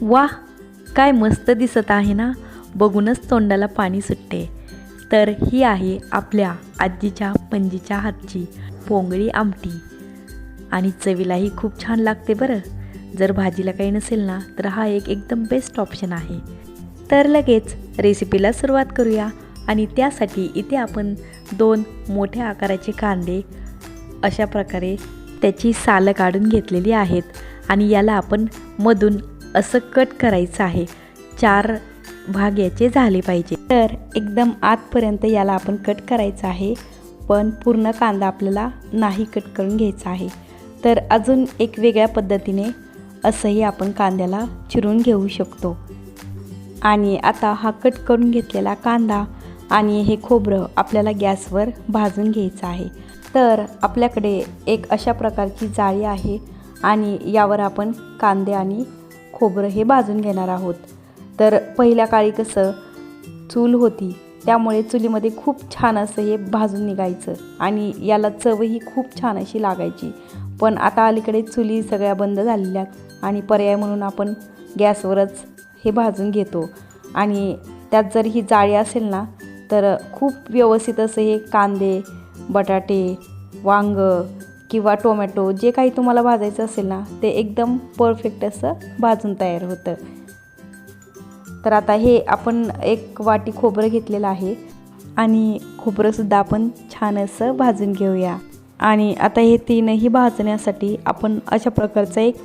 वाह काय मस्त दिसत आहे ना? बघूनच तोंडाला पाणी सुटते. तर ही आहे आपल्या आजीच्या पणजीच्या हातची पोंगळी आमटी. आणि चवीलाही खूप छान लागते बरं. जर भाजीला काही नसेल ना तर हा एक एकदम बेस्ट ऑप्शन आहे. तर लगेच रेसिपीला सुरुवात करूया. आणि त्यासाठी इथे आपण दोन मोठ्या आकाराचे कांदे अशा प्रकारे त्याची सालं काढून घेतलेली आहेत. आणि याला आपण मधून असं कट करायचं आहे. चार भाग याचे झाले पाहिजे. तर एकदम आतपर्यंत याला आपण कट करायचं आहे. पण पूर्ण कांदा आपल्याला नाही कट करून घ्यायचा आहे. तर अजून एक वेगळ्या पद्धतीने असंही आपण कांद्याला चिरून घेऊ शकतो. आणि आता हा कट करून घेतलेला कांदा आणि हे खोबरं आपल्याला गॅसवर भाजून घ्यायचं आहे. तर आपल्याकडे एक अशा प्रकारची जाळी आहे आणि यावर आपण कांदे आणि खोबरं हे भाजून घेणार आहोत. तर पहिल्या काळी कसं चूल होती त्यामुळे चुलीमध्ये खूप छान असं हे भाजून निघायचं आणि याला चवही खूप छान अशी लागायची. पण आता अलीकडे चुली सगळ्या बंद झालेल्या आणि पर्याय म्हणून आपण गॅसवरच हे भाजून घेतो. आणि त्यात जर ही जाळी असेल ना तर खूप व्यवस्थित असं हे कांदे बटाटे वांग किंवा टोमॅटो जे काही तुम्हाला भाजायचं असेल ना ते एकदम परफेक्ट असं भाजून तयार होतं. तर आता हे आपण एक वाटी खोबरं घेतलेलं आहे आणि खोबरंसुद्धा आपण छान असं भाजून घेऊया. आणि आता हे तीनही भाजण्यासाठी आपण अशा प्रकारचा एक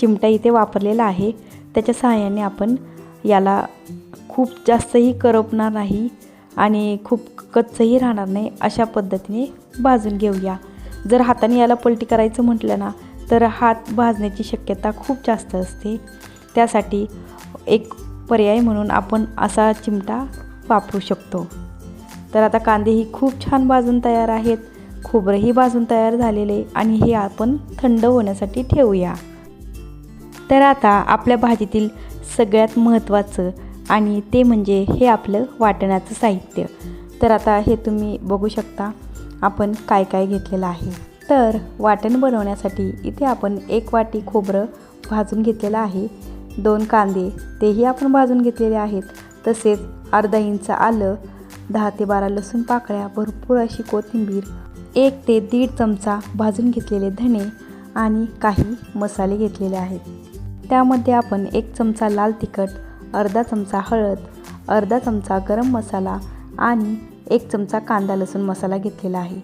चिमटा इथे वापरलेला आहे. त्याच्या सहाय्याने आपण याला खूप जास्तही करपणार नाही आणि खूप कच्चही राहणार नाही अशा पद्धतीने भाजून घेऊया. जर हाताने याला पलटी करायचं म्हटलं ना तर हात भाजण्याची शक्यता खूप जास्त असते. त्यासाठी एक पर्याय म्हणून आपण असा चिमटा वापरू शकतो. तर आता कांदेही खूप छान भाजून तयार आहेत. खोबरंही भाजून तयार झालेले आणि हे आपण थंड होण्यासाठी ठेवूया. तर आता आपल्या भाजीतील सगळ्यात महत्त्वाचं आणि ते म्हणजे हे आपलं वाटणाचं साहित्य. तर आता हे तुम्ही बघू शकता. आपण काय काय घेतलेलं आहे. तर वाटण बनवण्यासाठी इथे आपण एक वाटी खोबरं भाजून घेतलेलं आहे. दोन कांदे तेही आपण भाजून घेतलेले आहेत. तसेच अर्धा इंच आलं दहा ते बारा लसूण पाकळ्या भरपूर अशी कोथिंबीर एक ते दीड चमचा भाजून घेतलेले धणे आणि काही मसाले घेतलेले आहेत. त्यामध्ये आपण एक चमचा लाल तिखट अर्धा चमचा हळद अर्धा चमचा गरम मसाला आणि एक चमचा कांदा लसूण मसाला घेतलेला आहे.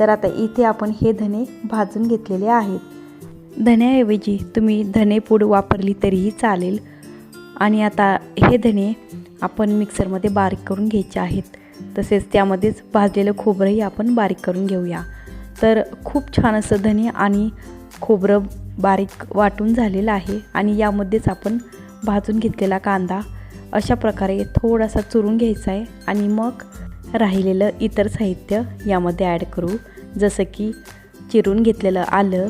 तर आता इथे आपण हे धणे भाजून घेतलेले आहेत. धण्याऐवजी तुम्ही धनेपूड वापरली तरीही चालेल. आणि आता हे धणे आपण मिक्सरमध्ये बारीक करून घ्यायचे आहेत. तसेच त्यामध्येच भाजलेलं खोबरंही आपण बारीक करून घेऊया. तर खूप छान असं धने आणि खोबरं बारीक वाटून झालेलं आहे. आणि यामध्येच आपण भाजून घेतलेला कांदा अशा प्रकारे थोडासा चुरून घ्यायचा आहे. आणि मग राहिलेलं इतर साहित्य यामध्ये ॲड करू. जसं की चिरून घेतलेलं आलं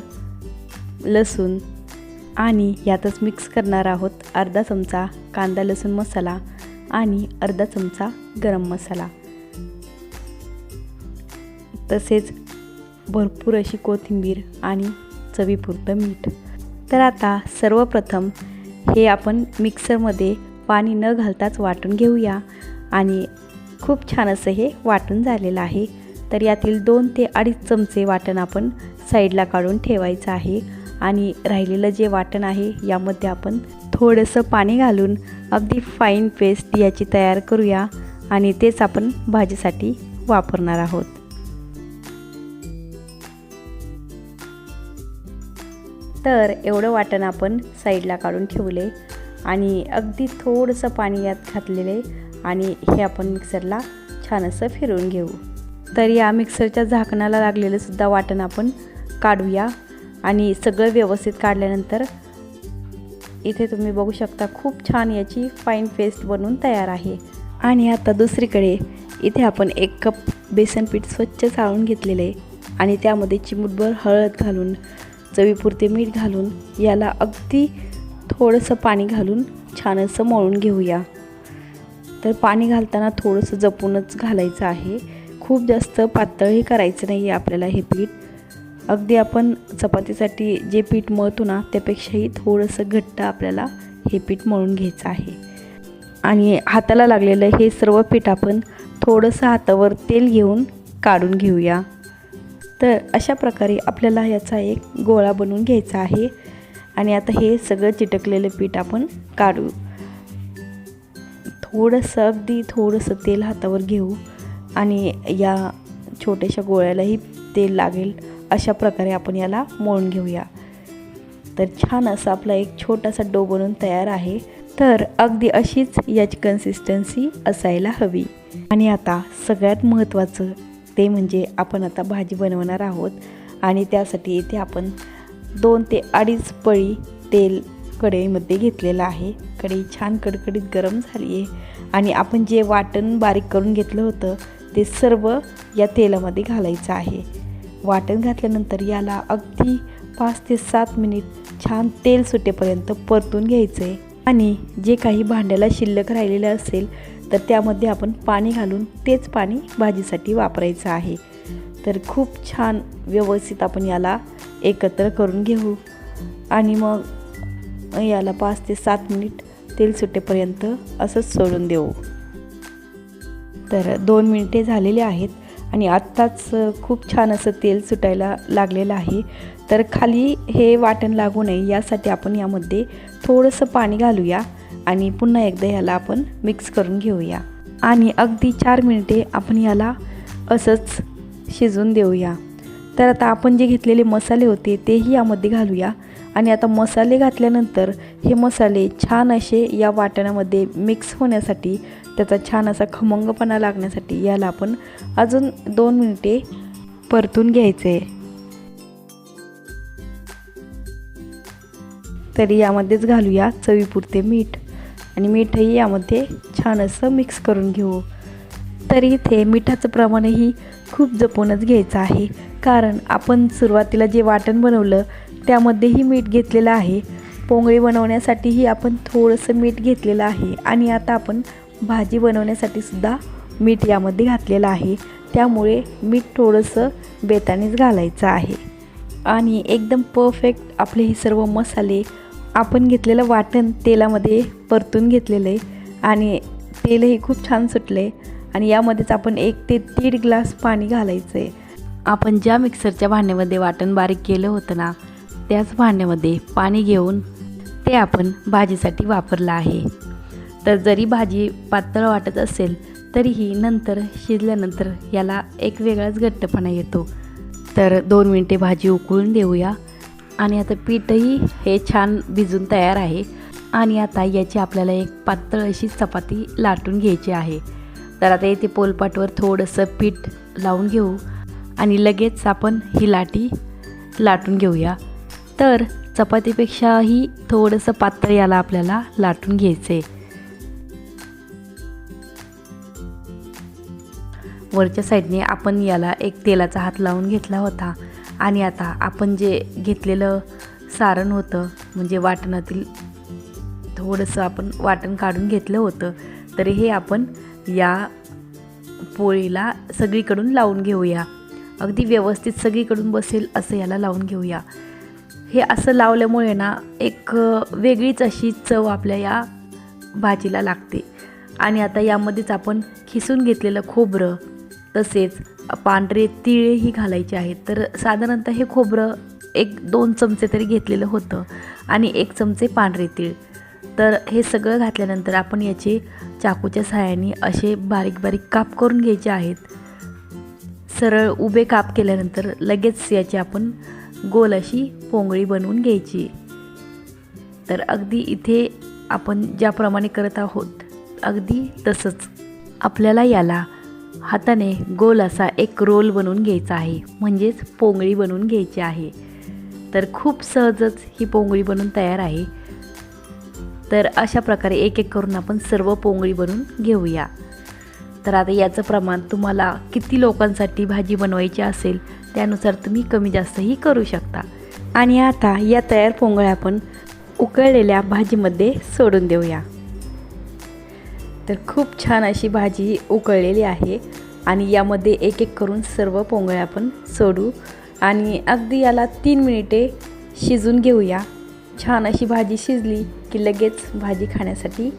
लसूण आणि यातच मिक्स करणार आहोत अर्धा चमचा कांदा लसूण मसाला आणि अर्धा चमचा गरम मसाला. तसेच भरपूर अशी कोथिंबीर आणि चवीपुरतं मीठ. तर आता सर्वप्रथम हे आपण मिक्सरमध्ये पाणी न घालताच वाटून घेऊया आणि खूप छान असं हे वाटून झालेलं आहे. तर यातील दोन ते अडीच चमचे वाटण आपण साईडला काढून ठेवायचं आहे. आणि राहिलेलं जे वाटण आहे यामध्ये आपण थोडंसं पाणी घालून अगदी फाईन पेस्ट याची तयार करूया. आणि तेच आपण भाजीसाठी वापरणार आहोत. तर एवढं वाटण आपण साईडला काढून ठेवले. आणि अगदी थोडंसं पाणी यात घातलेले आणि हे आपण मिक्सरला छान असं फिरवून घेऊ. तर या मिक्सरच्या झाकणाला लागलेलं सुद्धा वाटण आपण काढूया. आणि सगळं व्यवस्थित काढल्यानंतर इथे तुम्ही बघू शकता खूप छान याची फाईन पेस्ट बनवून तयार आहे. आणि आता दुसरीकडे इथे आपण एक कप बेसन पीठ स्वच्छ चाळून घेतलेलं आहे. आणि त्यामध्ये चिमूटभर हळद घालून चवीपुरते मीठ घालून याला अगदी थोडंसं पाणी घालून छान असं मळून घेऊया. तर पाणी घालताना थोडंसं जपूनच घालायचं आहे. खूप जास्त पातळही करायचं नाही आहे आपल्याला हे पीठ. अगदी आपण चपातीसाठी जे पीठ मळतो ना त्यापेक्षाही थोडंसं घट्ट आपल्याला हे पीठ मळून घ्यायचं आहे. आणि हाताला लागलेलं हे सर्व पीठ आपण थोडंसं हातावर तेल घेऊन काढून घेऊया. तर अशा प्रकारे आपल्याला याचा एक गोळा बनवून घ्यायचा आहे. आणि आता हे सगळं चिटकलेलं पीठ आपण काढू थोडंसं अगदी थोडंसं तेल हातावर घेऊ आणि या छोट्याशा गोळ्यालाही तेल लागेल अशा प्रकारे आपण याला मळून घेऊया. तर छान असा आपला एक छोटासा डो बनून तयार आहे. तर अगदी अशीच याची कन्सिस्टन्सी असायला हवी. आणि आता सगळ्यात महत्त्वाचं ते म्हणजे आपण आता भाजी बनवणार आहोत. आणि त्यासाठी इथे आपण दोन ते अडीच पळी तेल कढईमध्ये घेतलेलं आहे. कढई छान कडकडीत गरम झाली आहे आणि आपण जे वाटण बारीक करून घेतलं होतं ते सर्व या तेलामध्ये घालायचं आहे. वाटण घातल्यानंतर याला अगदी पाच ते सात मिनिट छान तेल सुटेपर्यंत परतून घ्यायचं आहे आणि जे काही भांड्याला शिल्लक राहिलेलं असेल तर त्यामध्ये आपण पाणी घालून तेच पाणी भाजीसाठी वापरायचं आहे. तर खूप छान व्यवस्थित आपण याला एकत्र करून घेऊ. आणि मग याला पाच ते सात मिनिट तेल सुटेपर्यंत असंच सोडून देऊ. तर दोन मिनिटे झालेले आहेत आणि आत्ताच खूप छान असं तेल सुटायला लागलेलं आहे. तर खाली हे वाटण लागू नये यासाठी आपण यामध्ये थोडंसं पाणी घालूया आणि पुन्हा एकदा याला आपण मिक्स करून घेऊया. आणि अगदी चार मिनिटे आपण याला असंच शिजून देऊया. तर आता आपण जे घेतलेले मसाले होते तेही यामध्ये घालूया. आणि आता मसाले घातल्यानंतर हे मसाले छान असे या वाटणामध्ये मिक्स होण्यासाठी त्याचा छान असा खमंगपणा लागण्यासाठी याला आपण अजून दोन मिनिटे परतून घ्यायचे. तरी यामध्येच घालूया चवीपुरते मीठ. आणि मीठही यामध्ये छान असं मिक्स करून घेऊ. तरी इथे मिठाचं प्रमाणही खूप जपूनच घ्यायचं आहे. कारण आपण सुरुवातीला जे वाटण बनवलं त्यामध्येही मीठ घेतलेलं आहे. पोंगळी बनवण्यासाठीही आपण थोडंसं मीठ घेतलेलं आहे आणि आता आपण भाजी बनवण्यासाठी सुद्धा मीठ यामध्ये घातलेलं आहे. त्यामुळे मीठ थोडंसं बेतानेच घालायचं आहे. आणि एकदम परफेक्ट आपले हे सर्व मसाले आपण घेतलेलं वाटण तेलामध्ये परतून घेतलेलं आहे. आणि तेलही खूप छान सुटलं आहे आणि यामध्येच आपण एक ते दीड ग्लास पाणी घालायचं आहे आपण ज्या मिक्सरच्या भांड्यामध्ये वाटण बारीक केलं होतं ना त्याच भांड्यामध्ये पाणी घेऊन ते आपण भाजीसाठी वापरलं आहे. तर जरी भाजी पातळ वाटत असेल तरीही नंतर शिजल्यानंतर याला एक वेगळाच घट्टपणा येतो. तर दोन मिनटे भाजी उकळून देऊया. आणि आता पीठही हे छान भिजून तयार आहे. आणि आता याची आपल्याला एक पातळ अशी चपाती लाटून घ्यायची आहे. तर आता येथे पोलपाटवर थोडंसं पीठ लावून घेऊ. आणि लगेच आपण ही लाटी लाटून घेऊया. तर चपातीपेक्षाही थोडंसं पातळ याला आपल्याला लाटून घ्यायचं आहे वरच्या साईडने आपण याला एक तेलाचा हात लावून घेतला होता. आणि आता आपण जे घेतलेलं सारण होतं म्हणजे वाटणातील थोडंसं आपण वाटण काढून घेतलं होतं. तर हे आपण या पोळीला सगळीकडून लावून घेऊया. अगदी व्यवस्थित सगळीकडून बसेल असं याला लावून घेऊया. हे असं लावल्यामुळे ना एक वेगळीच अशी चव आपल्या या भाजीला लागते. आणि आता यामध्येच आपण खिसून घेतलेलं खोबरं तसेच पांढरे तिळेही घालायचे आहेत. तर साधारणतः हे खोबरं एक दोन चमचे तरी घेतलेलं होतं. आणि एक चमचे पांढरे तीळ. तर हे सगळं घातल्यानंतर आपण याचे चाकूच्या सहाय्याने असे बारीक बारीक काप करून घ्यायचे आहेत. सरळ उभे काप केल्यानंतर लगेच याची आपण गोल अशी पोंगळी बनवून घ्यायची. तर अगदी इथे आपण ज्याप्रमाणे करत आहोत अगदी तसंच आपल्याला याला हाताने गोल असा एक रोल बनवून घ्यायचा आहे म्हणजेच पोंगळी बनवून घ्यायची आहे. तर खूप सहजच ही पोंगळी बनवून तयार आहे. तर अशा प्रकारे एक एक करून आपण सर्व पोंगळी बनवून घेऊया. तर आता याचं प्रमाण तुम्हाला किती लोकांसाठी भाजी बनवायची असेल त्यानुसार तुम्ही कमी जास्तही करू शकता. आणि आता या तयार पोंगळ्या आपण उकळलेल्या भाजीमध्ये सोडून देऊया. तर खूप छान अशी भाजी उकळलेली आहे आणि यामध्ये एक एक करून सर्व पोंगळ्या आपण सोडू आणि अगदी याला तीन मिनिटे शिजून घेऊया. छान अशी भाजी शिजली की लगेच भाजी खाण्यासाठी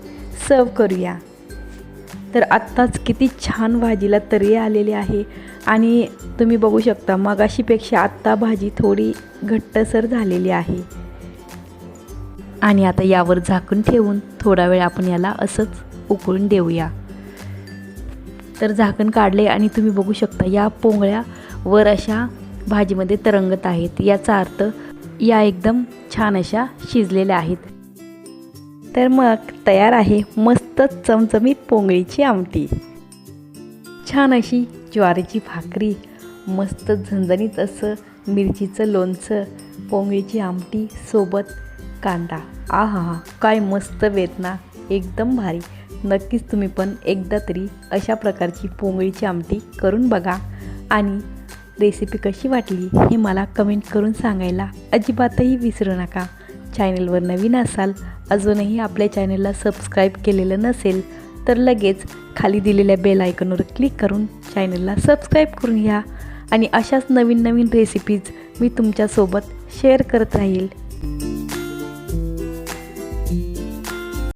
सर्व करूया. तर आत्ताच किती छान भाजीला तरी आलेली आहे. आणि तुम्ही बघू शकता मगाशीपेक्षा आत्ता भाजी थोडी घट्टसर झालेली आहे. आणि आता यावर झाकून ठेवून थोडा वेळ आपण याला असंच उकळून देऊया. तर झाकण काढले आणि तुम्ही बघू शकता या पोंगळ्या वर अशा भाजीमध्ये तरंगत आहेत. याचा अर्थ या एकदम छान अशा शिजलेल्या आहेत. तर मग तयार आहे मस्त चमचमीत पोंगळीची आमटी. छान अशी ज्वारीची भाकरी मस्त झणझणीत असं मिरचीचं लोणचं पोंगळीची आमटी सोबत कांदा. आ हा हा काय मस्त वेदना एकदम भारी. नक्कीच तुम्ही पण एकदा तरी अशा प्रकारची पोंगळीची आमटी करून बघा. आणि रेसिपी कशी वाटली हे मला कमेंट करून सांगायला अजिबातही विसरू नका. चॅनलवर नवीन असाल अजूनही आपल्या चॅनलला सबस्क्राईब केलेलं नसेल तर लगेच खाली दिलेल्या बेल आयकॉनवर क्लिक करून चॅनलला सबस्क्राईब करून घ्या आणि अशाच नवीन नवीन रेसिपीज मी तुमच्यासोबत शेअर करत राहील.